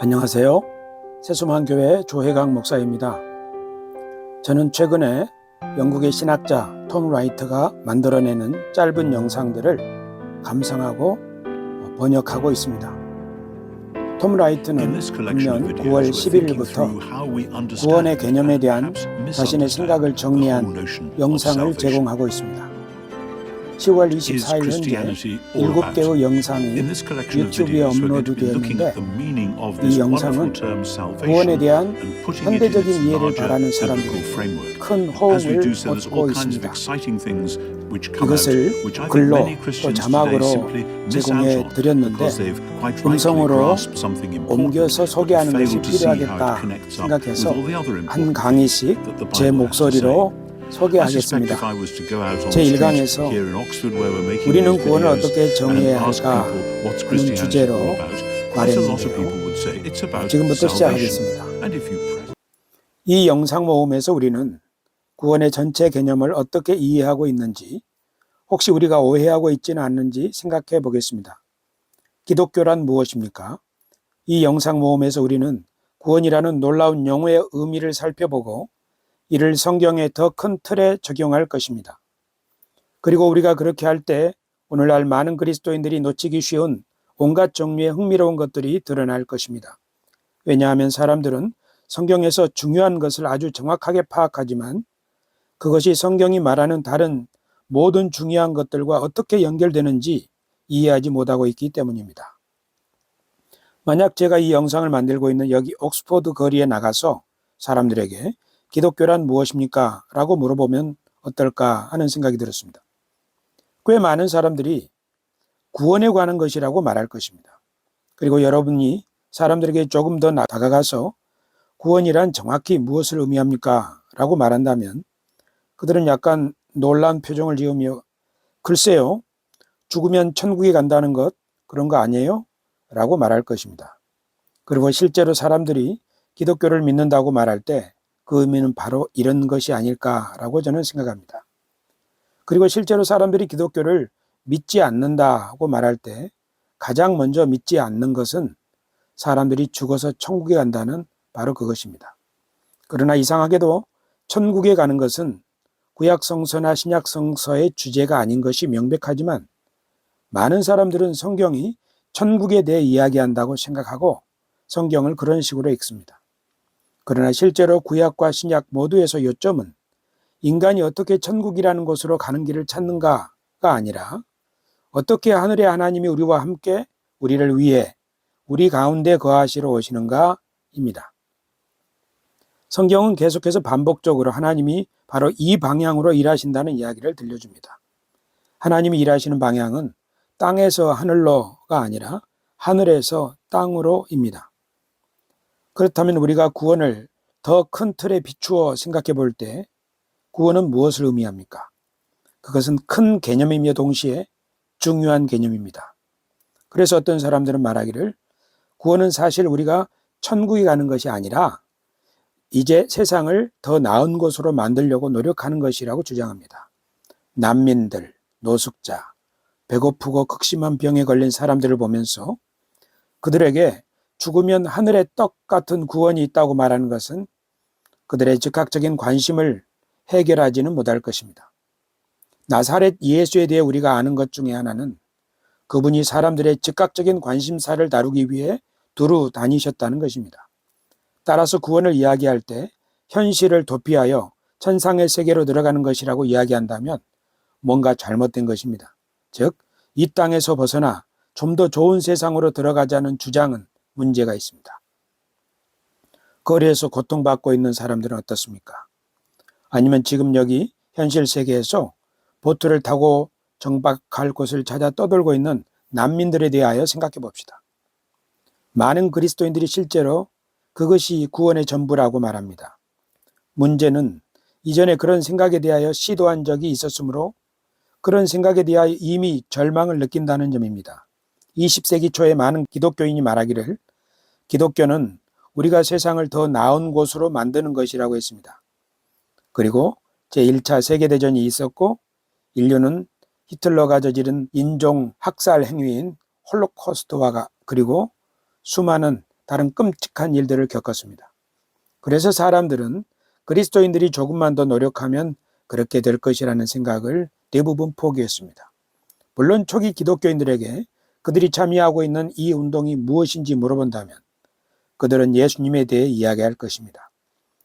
안녕하세요. 세수만 교회 조혜강 목사입니다. 저는 최근에 영국의 신학자 톰 라이트가 만들어내는 짧은 영상들을 감상하고 번역하고 있습니다. 톰 라이트는 금년 9월 11일부터 구원의 개념에 대한 자신의 생각을 정리한 영상을 제공하고 있습니다. 10월 24일 현재 7개의 영상이 유튜브에 업로드 되었는데 이 영상은 구원에 대한 현대적인 이해를 바라는 사람들이 큰 호응을 얻고 있습니다. 이것을 글로 또 자막으로 제공해 드렸는데 음성으로 옮겨서 소개하는 것이 필요하겠다 생각해서 한 강의씩 제 목소리로 소개하겠습니다. 제 1강에서 우리는 구원을 어떻게 정의해야 할까 하는 주제로 말했는데요. 지금부터 시작하겠습니다. 이 영상 모음에서 우리는 구원의 전체 개념을 어떻게 이해하고 있는지 혹시 우리가 오해하고 있지는 않는지 생각해 보겠습니다. 기독교란 무엇입니까? 이 영상 모음에서 우리는 구원이라는 놀라운 영어의 의미를 살펴보고 이를 성경의 더 큰 틀에 적용할 것입니다. 그리고 우리가 그렇게 할 때 오늘날 많은 그리스도인들이 놓치기 쉬운 온갖 종류의 흥미로운 것들이 드러날 것입니다. 왜냐하면 사람들은 성경에서 중요한 것을 아주 정확하게 파악하지만 그것이 성경이 말하는 다른 모든 중요한 것들과 어떻게 연결되는지 이해하지 못하고 있기 때문입니다. 만약 제가 이 영상을 만들고 있는 여기 옥스포드 거리에 나가서 사람들에게 기독교란 무엇입니까? 라고 물어보면 어떨까 하는 생각이 들었습니다. 꽤 많은 사람들이 구원에 관한 것이라고 말할 것입니다. 그리고 여러분이 사람들에게 조금 더 다가가서 구원이란 정확히 무엇을 의미합니까? 라고 말한다면 그들은 약간 놀란 표정을 지으며 글쎄요, 죽으면 천국에 간다는 것 그런 거 아니에요? 라고 말할 것입니다. 그리고 실제로 사람들이 기독교를 믿는다고 말할 때 그 의미는 바로 이런 것이 아닐까라고 저는 생각합니다. 그리고 실제로 사람들이 기독교를 믿지 않는다고 말할 때 가장 먼저 믿지 않는 것은 사람들이 죽어서 천국에 간다는 바로 그것입니다. 그러나 이상하게도 천국에 가는 것은 구약 성서나 신약 성서의 주제가 아닌 것이 명백하지만 많은 사람들은 성경이 천국에 대해 이야기한다고 생각하고 성경을 그런 식으로 읽습니다. 그러나 실제로 구약과 신약 모두에서 요점은 인간이 어떻게 천국이라는 곳으로 가는 길을 찾는가가 아니라 어떻게 하늘의 하나님이 우리와 함께 우리를 위해 우리 가운데 거하시러 오시는가입니다. 성경은 계속해서 반복적으로 하나님이 바로 이 방향으로 일하신다는 이야기를 들려줍니다. 하나님이 일하시는 방향은 땅에서 하늘로가 아니라 하늘에서 땅으로입니다. 그렇다면 우리가 구원을 더 큰 틀에 비추어 생각해 볼 때 구원은 무엇을 의미합니까? 그것은 큰 개념이며 동시에 중요한 개념입니다. 그래서 어떤 사람들은 말하기를 구원은 사실 우리가 천국에 가는 것이 아니라 이제 세상을 더 나은 곳으로 만들려고 노력하는 것이라고 주장합니다. 난민들, 노숙자, 배고프고 극심한 병에 걸린 사람들을 보면서 그들에게 죽으면 하늘의 떡 같은 구원이 있다고 말하는 것은 그들의 즉각적인 관심을 해결하지는 못할 것입니다. 나사렛 예수에 대해 우리가 아는 것 중에 하나는 그분이 사람들의 즉각적인 관심사를 다루기 위해 두루 다니셨다는 것입니다. 따라서 구원을 이야기할 때 현실을 도피하여 천상의 세계로 들어가는 것이라고 이야기한다면 뭔가 잘못된 것입니다. 즉, 이 땅에서 벗어나 좀 더 좋은 세상으로 들어가자는 주장은 문제가 있습니다. 거리에서 고통받고 있는 사람들은 어떻습니까? 아니면 지금 여기 현실 세계에서 보트를 타고 정박할 곳을 찾아 떠돌고 있는 난민들에 대하여 생각해 봅시다. 많은 그리스도인들이 실제로 그것이 구원의 전부라고 말합니다. 문제는 이전에 그런 생각에 대하여 시도한 적이 있었으므로 그런 생각에 대하여 이미 절망을 느낀다는 점입니다. 20세기 초에 많은 기독교인이 말하기를 기독교는 우리가 세상을 더 나은 곳으로 만드는 것이라고 했습니다. 그리고 제1차 세계대전이 있었고 인류는 히틀러가 저지른 인종 학살 행위인 홀로코스트와 그리고 수많은 다른 끔찍한 일들을 겪었습니다. 그래서 사람들은 그리스도인들이 조금만 더 노력하면 그렇게 될 것이라는 생각을 대부분 포기했습니다. 물론 초기 기독교인들에게 그들이 참여하고 있는 이 운동이 무엇인지 물어본다면 그들은 예수님에 대해 이야기할 것입니다.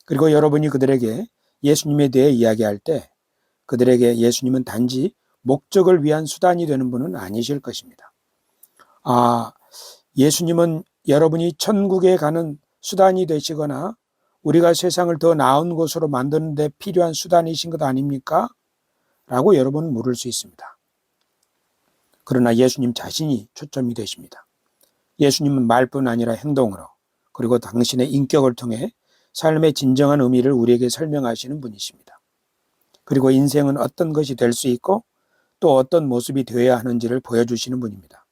그리고 여러분이 그들에게 예수님에 대해 이야기할 때 그들에게 예수님은 단지 목적을 위한 수단이 되는 분은 아니실 것입니다. 아, 예수님은 여러분이 천국에 가는 수단이 되시거나 우리가 세상을 더 나은 곳으로 만드는 데 필요한 수단이신 것 아닙니까? 라고 여러분은 물을 수 있습니다. 그러나 예수님 자신이 초점이 되십니다. 예수님은 말뿐 아니라 행동으로 그리고 당신의 인격을 통해 삶의 진정한 의미를 우리에게 설명하시는 분이십니다. 그리고 인생은 어떤 것이 될 수 있고 또 어떤 모습이 되어야 하는지를 보여주시는 분입니다.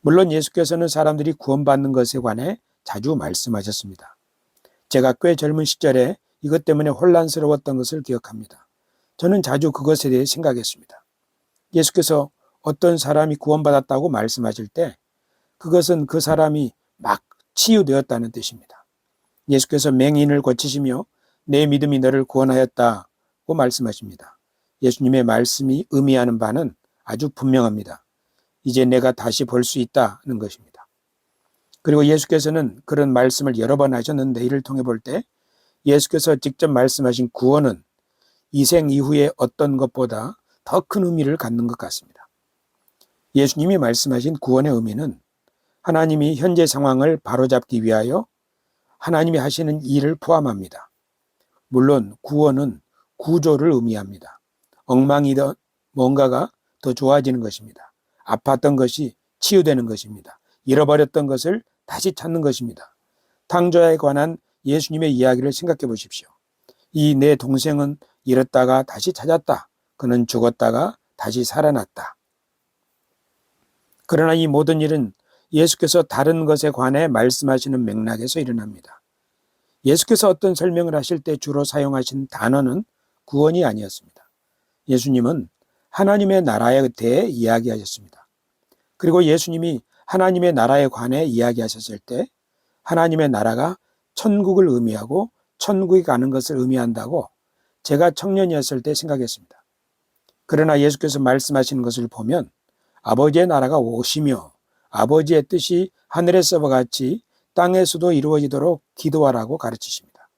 물론 예수께서는 사람들이 구원받는 것에 관해 자주 말씀하셨습니다. 제가 꽤 젊은 시절에 이것 때문에 혼란스러웠던 것을 기억합니다. 저는 자주 그것에 대해 생각했습니다. 예수께서 어떤 사람이 구원받았다고 말씀하실 때 그것은 그 사람이 막 치유되었다는 뜻입니다. 예수께서 맹인을 고치시며 내 믿음이 너를 구원하였다고 말씀하십니다. 예수님의 말씀이 의미하는 바는 아주 분명합니다. 이제 내가 다시 볼 수 있다는 것입니다. 그리고 예수께서는 그런 말씀을 여러 번 하셨는데 이를 통해 볼 때 예수께서 직접 말씀하신 구원은 이생 이후의 어떤 것보다 더 큰 의미를 갖는 것 같습니다. 예수님이 말씀하신 구원의 의미는 하나님이 현재 상황을 바로잡기 위하여 하나님이 하시는 일을 포함합니다. 물론 구원은 구조를 의미합니다. 엉망이던 뭔가가 더 좋아지는 것입니다. 아팠던 것이 치유되는 것입니다. 잃어버렸던 것을 다시 찾는 것입니다. 탕조에 관한 예수님의 이야기를 생각해 보십시오. 이 내 동생은 잃었다가 다시 찾았다. 그는 죽었다가 다시 살아났다. 그러나 이 모든 일은 예수께서 다른 것에 관해 말씀하시는 맥락에서 일어납니다. 예수께서 어떤 설명을 하실 때 주로 사용하신 단어는 구원이 아니었습니다. 예수님은 하나님의 나라에 대해 이야기하셨습니다. 그리고 예수님이 하나님의 나라에 관해 이야기하셨을 때 하나님의 나라가 천국을 의미하고 천국에 가는 것을 의미한다고 제가 청년이었을 때 생각했습니다. 그러나 예수께서 말씀하시는 것을 보면 아버지의 나라가 오시며 아버지의 뜻이 하늘에서와 같이 땅에서도 이루어지도록 기도하라고 가르치십니다.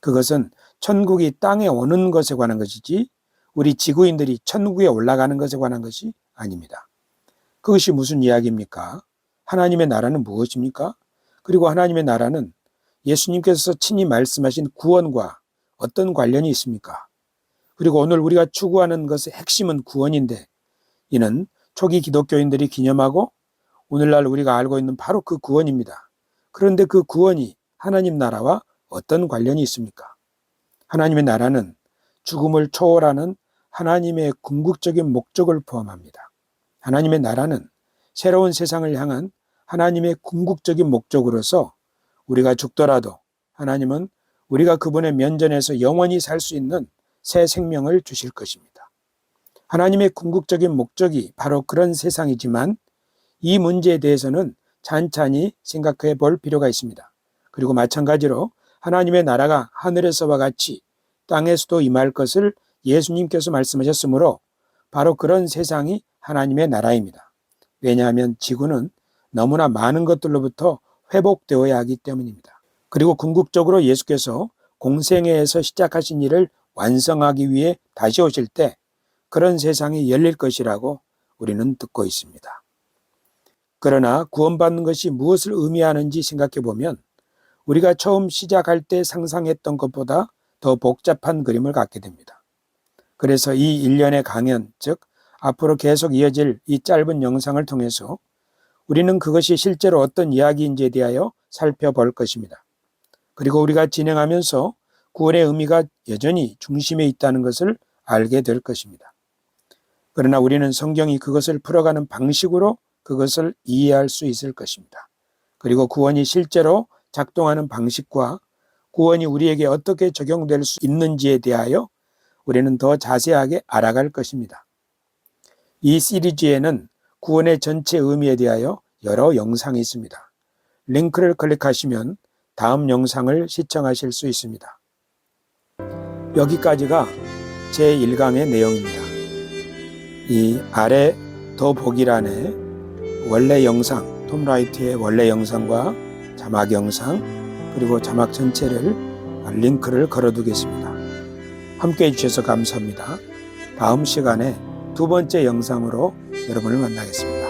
그것은 천국이 땅에 오는 것에 관한 것이지 우리 지구인들이 천국에 올라가는 것에 관한 것이 아닙니다. 그것이 무슨 이야기입니까? 하나님의 나라는 무엇입니까? 그리고 하나님의 나라는 예수님께서 친히 말씀하신 구원과 어떤 관련이 있습니까? 그리고 오늘 우리가 추구하는 것의 핵심은 구원인데 이는 초기 기독교인들이 기념하고 오늘날 우리가 알고 있는 바로 그 구원입니다. 그런데 그 구원이 하나님 나라와 어떤 관련이 있습니까? 하나님의 나라는 죽음을 초월하는 하나님의 궁극적인 목적을 포함합니다. 하나님의 나라는 새로운 세상을 향한 하나님의 궁극적인 목적으로서 우리가 죽더라도 하나님은 우리가 그분의 면전에서 영원히 살 수 있는 새 생명을 주실 것입니다. 하나님의 궁극적인 목적이 바로 그런 세상이지만 이 문제에 대해서는 찬찬히 생각해 볼 필요가 있습니다. 그리고 마찬가지로 하나님의 나라가 하늘에서와 같이 땅에서도 임할 것을 예수님께서 말씀하셨으므로 바로 그런 세상이 하나님의 나라입니다. 왜냐하면 지구는 너무나 많은 것들로부터 회복되어야 하기 때문입니다. 그리고 궁극적으로 예수께서 공생애에서 시작하신 일을 완성하기 위해 다시 오실 때 그런 세상이 열릴 것이라고 우리는 듣고 있습니다. 그러나 구원받는 것이 무엇을 의미하는지 생각해 보면 우리가 처음 시작할 때 상상했던 것보다 더 복잡한 그림을 갖게 됩니다. 그래서 이 일련의 강연, 즉 앞으로 계속 이어질 이 짧은 영상을 통해서 우리는 그것이 실제로 어떤 이야기인지에 대하여 살펴볼 것입니다. 그리고 우리가 진행하면서 구원의 의미가 여전히 중심에 있다는 것을 알게 될 것입니다. 그러나 우리는 성경이 그것을 풀어가는 방식으로 그것을 이해할 수 있을 것입니다. 그리고 구원이 실제로 작동하는 방식과 구원이 우리에게 어떻게 적용될 수 있는지에 대하여 우리는 더 자세하게 알아갈 것입니다. 이 시리즈에는 구원의 전체 의미에 대하여 여러 영상이 있습니다. 링크를 클릭하시면 다음 영상을 시청하실 수 있습니다. 여기까지가 제1강의 내용입니다. 이 아래 더보기란에 원래 영상, 톰 라이트의 원래 영상과 자막 영상, 그리고 자막 전체를 링크를 걸어두겠습니다. 함께 해주셔서 감사합니다. 다음 시간에 두 번째 영상으로 여러분을 만나겠습니다.